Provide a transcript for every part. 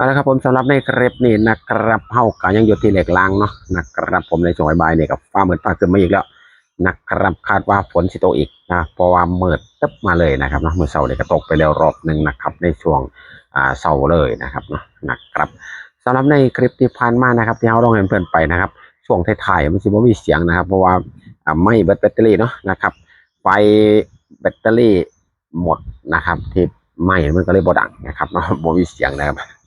เอาละครับผมสำหรับในคลิปนี้นะครับเฮาก็ยังอยู่ที่เหล็กล้างเนาะนะครับผมในช่วงบ่ายเนี่ยกับฟ้าเหมืดฟ้าขึ้นมาอีกแล้วนะครับคาดว่าฝนสิโตอีกนะเพราะว่าเมืดตึ๊บมาเลยนะครับนะเมื่อเช้าเนี่ยก็ตกไปแล้วรอบหนึ่งนะครับ ในช่วงอ่าเช้าเลยนะครับเนาะนะครับสำหรับในคลิปที่ผ่านมานะครับ ที่เฮาลองเห็นเพื่อนไปนะครับ ช่วงท้ายๆมันสิบ่มีเสียงนะครับ เพราะว่าอ่าไม่เบิดแบตเตอรี่เนาะนะครับไฟแบตเตอรี่หมดนะครับ ที่ไม้มันก็เลยบ่ดังนะครับเนาะบ่มีเสียงนะครับ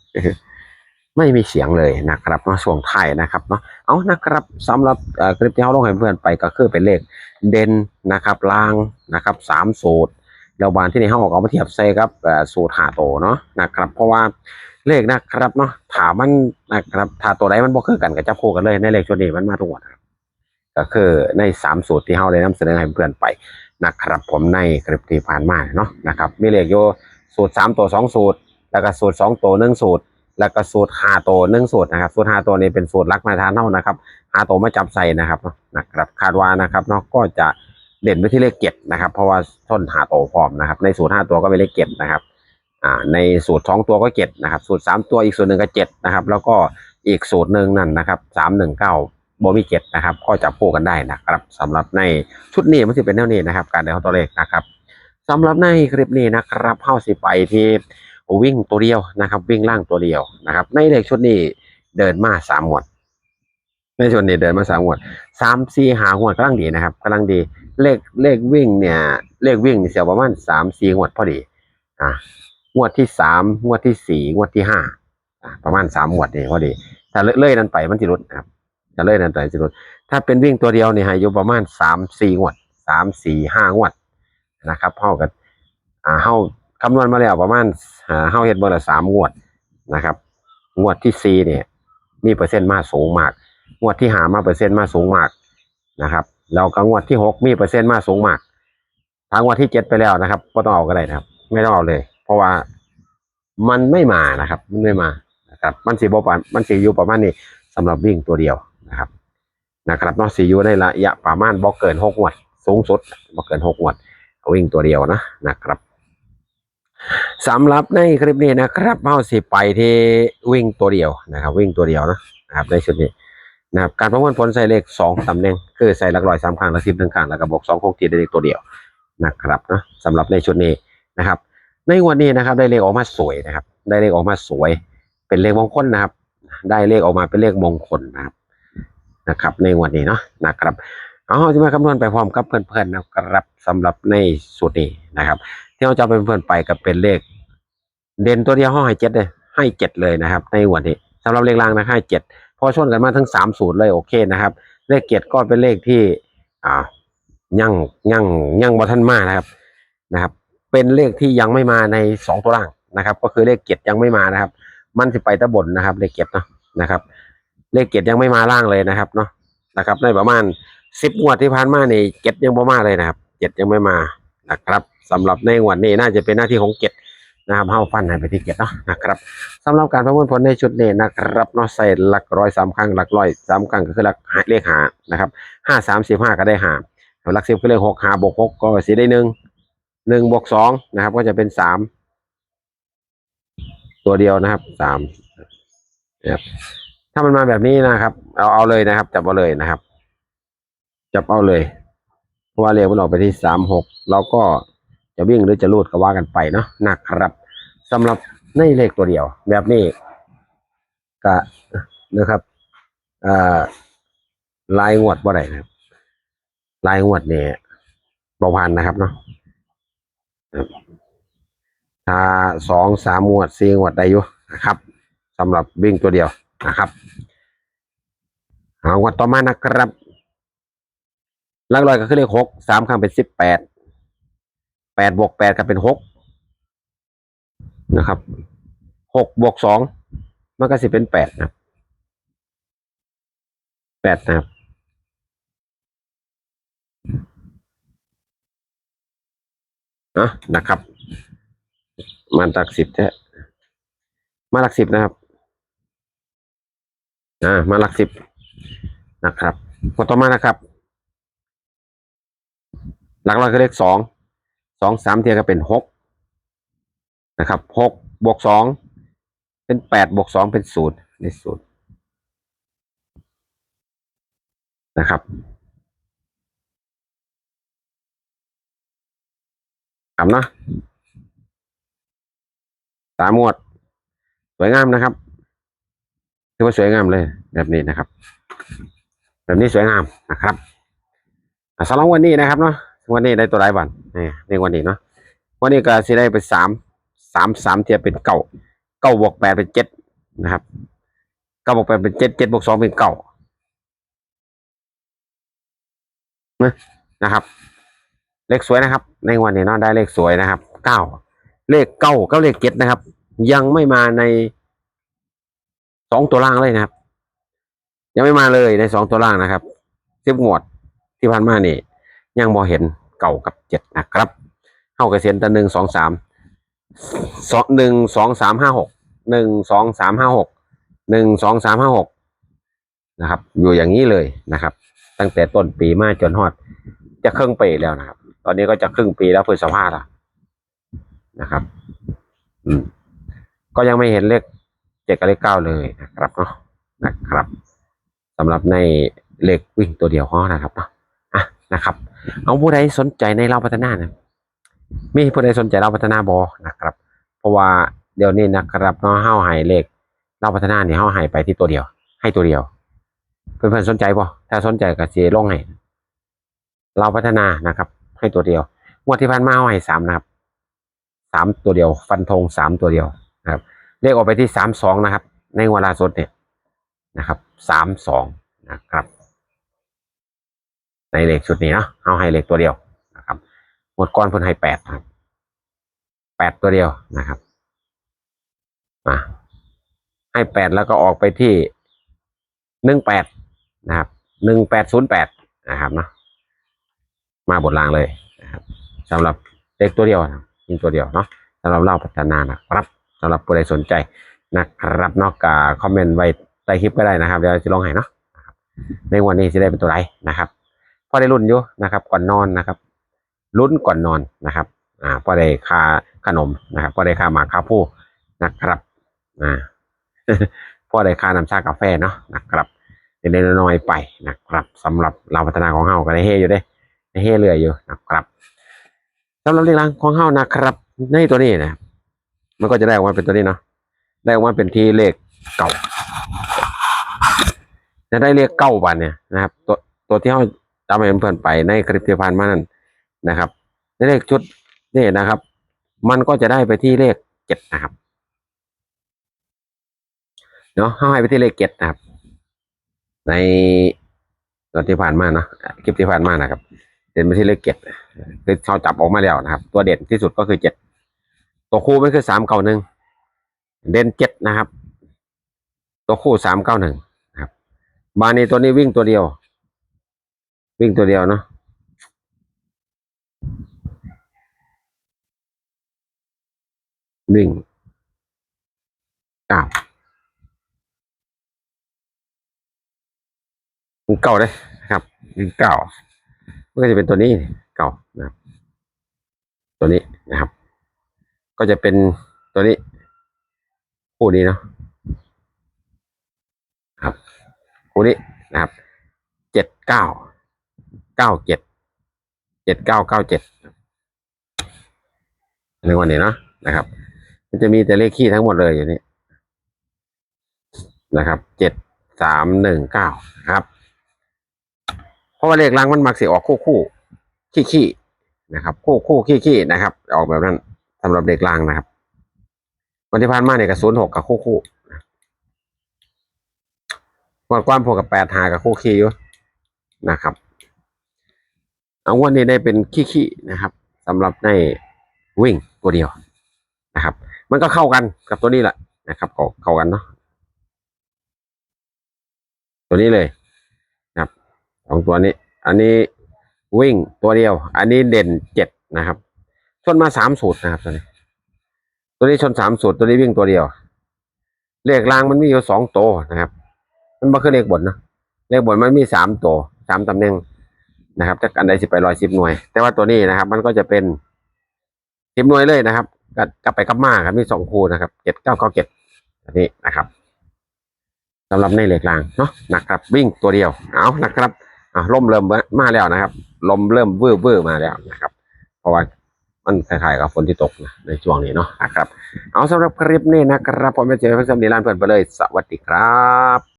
ไม่มีเสียงเลยนะครับเนาะช่วงท้ายนะครับเนาะเอานะครับสำหรับคลิปที่เขาลงให้เพื่อนไปก็คือเป็นเลขเด่นนะครับล่างนะครับสามสูตรแล้วบานที่ในห้องเอามาเทียบใส่กับสูตรหาโตเนาะนะครับ เพราะว่าเลขนะครับเนาะถามมันนะครับถ้าตัวใดมันบ่คือกันก็จะคู่กันเลยในเลขชุดนี้มันมาทุกงวดครับก็คือในสามสูตรที่เราได้นำเสนอให้เพื่อนไปนะครับ ผมในคลิปที่ผ่านมาเนาะนะครับมีเลขโยสูตรสามตัวสองสูตร แล้วก็สูตรสองตัวหนึ่งสูตร แล้วก็สูตรห้าตัวหนึ่งสูตรนะครับ สูตรห้าตัวนี้เป็นสูตรลักมาทานเท่านะครับห้าตัวมาจับใส่นะครับเนาะนะครับคาดว่านะครับเนาะก็จะเด่นไปที่เลขเจ็ดนะครับ เพราะว่าส้นหาตัวพร้อมนะครับ ในสูตรห้าตัวก็เป็นเลขเจ็ดนะครับอ่าในสูตรสองตัวก็เจ็ดนะครับ สูตรสามตัวอีกสูตรหนึ่งก็เจ็ดนะครับ แล้วก็อีกสูตรหนึ่งนั่นนะครับสามหนึ่งเก้าบมีเจ็ดนะครับก็จะพูดกันได้นะครับสำหรับในชุดนี้มันจะเป็นแนวนี้นะครับ การเดินตัวเลขนะครับสำหรับในคลิปนี้นะครับเข้าสิไปที่ วิ่งตัวเดียวนะครับ วิ่งล่างตัวเดียวนะครับ ในเลขชุดนี้เดินมาสามหมวด ในชุดนี้เดินมาสามหมวดสามสี่หาหมวดกำลังดีนะครับกำลังดีเลขเลขวิ่งเนี่ย เลขวิ่งเสียประมาณสามสี่หมวดพอดีอ่างวดที่สามงวดที่สี่งวดที่ห้าอ่าประมาณสามงวดนี่พอดี ถ้าเลื่อยนั้นไปมันจะลดครับถ้าเลื่อยนั้นไปจะลดถ้าเป็นวิ่งตัวเดียวเนี่ยอยู่ประมาณสามสี่งวดสามสี่ห้างวดนะครับเท่ากันอ่าเฮา คำนวณมาแล้วประมาณอ่าเฮาเฮ็ดเบอร์ละสามงวดนะครับ งวดที่สี่เนี่ย มีเปอร์เซ็นต์มาสูงมาก งวดที่หามาเปอร์เซ็นต์มาสูงมากนะครับแล้วก็งวดที่หกมีเปอร์เซ็นต์มาสูงมากทางงวดที่เจ็ดไปแล้วนะครับ ก็ต้องเอาก็ได้นะครับ ไม่ต้องเอาเลย เพราะว่ามันไม่มานะครับ มันไม่มานะครับ มันสีบประมันสีอยู่ประมาณนี้สำหรับวิ่งตัวเดียวนะครับ นะครับนอกสีอยู่ในระยะประมาณบ่เกินหกงวด สูงสุดบ่เกินหกงวดวิ่งตัวเดียวนะนะครับ สำหรับในคลิปนี้นะครับเฮาสิไปที่วิ่งตัวเดียวนะครับ วิ่งตัวเดียวนะครับในชุดนี้นะครับการประมวลผลใส่เลขสองตำแหน่งคือใส่หลักร้อยสามครั้งและสิบหนึ่งครั้งแล้วก็บวกสองคงที่ได้เลขตัวเดียวนะครับนะสำหรับในชุดนี้นะครับ ในวันนี้นะครับได้เลขออกมาสวยนะครับ ได้เลขออกมาสวย เป็นเลขมงคลนะครับ ได้เลขออกมาเป็นเลขมงคลนะครับนะครับ ในวันนี้เนาะนะครับเอาเราจะมาคำนวณไปพร้อมกับเพื่อนๆนะครับสำหรับในสูตรนี้นะครับ ที่เราจะเป็นเพื่อนไปกับเป็นเลข เด่นตัวเดียวห้าให้เจ็ดเลยให้เจ็ดเลยนะครับ ในวันนี้สำหรับเลขล่างนะให้เจ็ดพอชนกันมาทั้งสามสูตรเลยโอเคนะครับ เลขเจ็ดก็เป็นเลขที่อ่ายังยังยังบอทันมานะครับนะครับ เป็นเลขที่ยังไม่มาในสองตัวล่างนะครับ ก็คือเลขเจ็ดยังไม่มานะครับ มันสิไปตะบนนะครับ เลขเจ็ดเนาะนะครับ เลขเจ็ดยังไม่มาล่างเลยนะครับเนาะนะครับในประมาณสิบงวดที่ผ่านมาในเจ็ดยังไม่มาเลยนะครับเจ็ดยังไม่มานะครับ สำหรับในวดนี้น่าจะเป็นหน้าที่ของเจ็ดนะครับเฮาฟันให้ไปที่เจ็ดเนาะนะครับสำหรับการประมวลผลในชุดนี้นะครับเนาะใส่หลักร้อยสามครั้งหลักร้อยสามครั้งก็คือหลักเลขหานะครับห้าสามสิบห้าก็ได้หาหลักสิบก็เลขหกหาบวกหกก็สีได้หนึ่งหนึ่งบวกสองนะครับ ก็จะเป็นสามตัวเดียวนะครับสามนะครับถ้ามันมาแบบนี้นะครับ เอาเอาเลยนะครับ จับเอาเลยนะครับ จับเอาเลยเพราะว่าเรียกมันออกไปที่สามหกเราก็ จะวิ่งหรือจะลูดก็ว่ากันไปเนาะนะครับสำหรับในเลขตัวเดียว แบบนี้ก็นะครับอ่าลายงวดว่าไรนะครับลายงวดเนี่ยประพันนะครับเนาะถ้าสองสามงวดสี่งวดได้อยู่นะครับสำหรับวิ่งตัวเดียวนะครับเอางวดต่อมานะครับหลักร้อยก็คือเลขหกสามครั้งเป็นสิบแปด แปดบวกแปดก็เป็นหกนะครับหกบวกสองมันก็สิเป็นแปดนะแปดนะครับอะนะครับมาหลักสิบแท้มาหลักสิบนะครับอ่ามาหลักสิบนะครับกดต่อมานะครับ หลักร้อยก็เลขสอง สองสามเทียก็เป็นหกนะครับหกบวกสองเป็นแปดบวกสองเป็นศูนย์ในศูนย์นะครับครับเนาะสามหมวด สวยงามนะครับถือว่าสวยงามเลยแบบนี้นะครับ แบบนี้สวยงามนะครับสำหรับวันนี้นะครับเนาะ วันนี้ได้ตัวไรบ้างนี่ในวันนี้เนาะวันนี้ก็สิได้ไปสามสามสามเทียบเป็นเก้าเก้าบวกแปดเป็นเจ็ดนะครับเก้าบวกแปดเป็นเจ็ดเจ็ดบวกสองเป็นเก้านะนะครับ เลขสวยนะครับ ในวันนี้เนาะได้เลขสวยนะครับเก้าเลขเก้ากับเลขเจ็ดนะครับ ยังไม่มาในสองตัวล่างเลยนะครับ ยังไม่มาเลยในสองตัวล่างนะครับสิบงวดที่ผ่านมานี่ ยังพอเห็นเก่ากับเจ็ดนะครับเข้ากระเซ็นแต่หนึ่งสองสามสองหนึ่งสองสามห้าหกหนึ่งสองสามห้าหกหนึ่งสองสามห้าหกนะครับ อยู่อย่างนี้เลยนะครับ ตั้งแต่ต้นปีมาจนฮอด จะครึ่งปีแล้วนะครับ ตอนนี้ก็จะครึ่งปีแล้วพฤษภาแล้วนะครับ อืม ก็ยังไม่เห็นเลขเจ็ดกับเลขเก้าเลยนะครับเนาะนะครับสำหรับในเลขวิ่งตัวเดียวเขานะครับเนาะอะนะครับ เอาผู้ใดสนใจในเราพัฒนาเนะมีผู้ใดสนใจเราพัฒนาบอนะครับ เพราะว่าเดี๋ยวนี้นะครับเนาะเฮาให้เลขเราพัฒนาเนี่ยเฮาให้ไปที่ตัวเดียว ให้ตัวเดียว เพื่อนๆสนใจบ่ถ้าสนใจก็สิลงให้เราพัฒนานะครับ ให้ตัวเดียวงวดที่ผ่านมาเฮาให้สามนะครับสามตัวเดียว ฟันธงสามตัวเดียวนะครับ เลขออกไปที่สามสองนะครับ ในเวลาสดเนี่ยนะครับสามสองนะครับ ในเลขชุดนี้เนาะเอาให้เลขตัวเดียวนะครับหมดก้อนเพิ่นให้แปดครับแปดตัวเดียวนะครับมาให้แปดแล้วก็ออกไปที่หนึ่งแปดนะครับหนึ่งแปดศูนย์แปดนะครับเนาะมาบทลางเลยนะครับสำหรับเลขตัวเดียวนะยิงตัวเดียวเนาะสำหรับเล่าพัฒนานะครับสำหรับผู้ใดสนใจนะครับนอกจากคอมเมนต์ไว้ใต้คลิปก็ได้นะครับเดี๋ยวจะลองให้เนาะในวันนี้จะได้เป็นตัวไรนะครับ พอได้รุ่นอยู่นะครับ ก่อนนอนนะครับลุ้นก่อนนอนนะครับ อ่าพอได้ค่าขนมนะครับพอได้ค่าหมากค่าผู้นะครับ อ่าพอได้ค่าน้ำชากาแฟเนาะนะครับเล็กน้อยไปนะครับสำหรับเราพัฒนาของเฮาก็ได้เฮอยู่ด้ได้เฮเรื่อยอยู่นะครับสำหรับเรื่องราวของเฮานะครับ ในตัวนี้นะมันก็จะได้ออกมาเป็นตัวนี้เนาะได้ออกมาเป็นที่เลขเก่าจะได้เลขเก้าวันเนี่ยนะครับ ตัวตัวที่เฮา จำให้เพื่อนๆไปในคลิปที่ผ่านมานั้นนะครับในเลขชุดนี่นะครับ มันก็จะได้ไปที่เลขเจ็ดนะครับเนาะให้ไปที่เลขเจ็ดนะครับ ในตอนที่ผ่านมานะคลิปที่ผ่านมานะครับ เด่นไปที่เลขเจ็ดคือเขาจับออกมาแล้วนะครับ ตัวเด่นที่สุดก็คือเจ็ดตัวคู่ไม่คือสามเก้าหนึ่งเด่นเจ็ดนะครับ ตัวคู่สามเก้าหนึ่งครับมาในตัวนี้วิ่งตัวเดียว วิ่งตัวเดียวเนาะวิ่งเก้าวิ่งเก้าเลยครับวิ่งเก้ามันก็จะเป็นตัวนี้เก้านะครับ ตัวนี้นะครับ ก็จะเป็นตัวนี้คู่นี้เนาะครับคู่นี้นะครับเจ็ดเก้า เก้าเจ็ดเจ็ดเก้าเก้าเจ็ดในวันนี้เนาะนะครับ มันจะมีแต่เลขขี้ทั้งหมดเลยอยู่นี่นะครับเจ็ดสามหนึ่งเก้าครับ เพราะว่าเลขรางมันมักสิออกคู่คู่ขี้ขี้นะครับคู่คู่ขี้ขี้นะครับ ออกแบบนั้นสำหรับเลขรางนะครับ วันที่ผ่านมาเนี่ยกับศูนย์หกกับคู่คู่วันกว้านพวกกับแปดหากับคู่ขี้อยู่นะครับ เอาวันนี้ได้เป็นขี้ๆนะครับสำหรับในวิ่งตัวเดียวนะครับ มันก็เข้ากันกับตัวนี้แหละนะครับก็เข้ากันเนาะตัวนี้เลยนะครับสองตัวนี้ อันนี้วิ่งตัวเดียว อันนี้เด่นเจ็ดนะครับ ชนมาสามสูตรนะครับตัวนี้ ตัวนี้ชนสามสูตรตัวนี้วิ่งตัวเดียว เลขรางมันมีอยู่สองตัวนะครับ มันไม่คือเลขบนนะเลขบนมันมีสามตัวสามตำแหน่ง นะครับจากอันใดสิบไปร้อยสิบหน่วย แต่ว่าตัวนี้นะครับ มันก็จะเป็นสิบหน่วยเลยนะครับกับกับไปกับมาครับมีสองคู่นะครับเจ็ดเก้าเก้าเจ็ดอันนี้นะครับสำหรับในเหล็กรางเนาะนะครับ วิ่งตัวเดียวเอานะครับอ่าลมเริ่มมาแล้วนะครับลมเริ่มเวอร์เวอร์มาแล้วนะครับ เพราะว่ามันคล้ายๆกับฝนที่ตกนะในช่วงนี้เนาะนะครับ เอาสำหรับคลิปนี้นะครับผมไปเจอเพื่อนสำนีร้านเพื่อนไปเลย สวัสดีครับ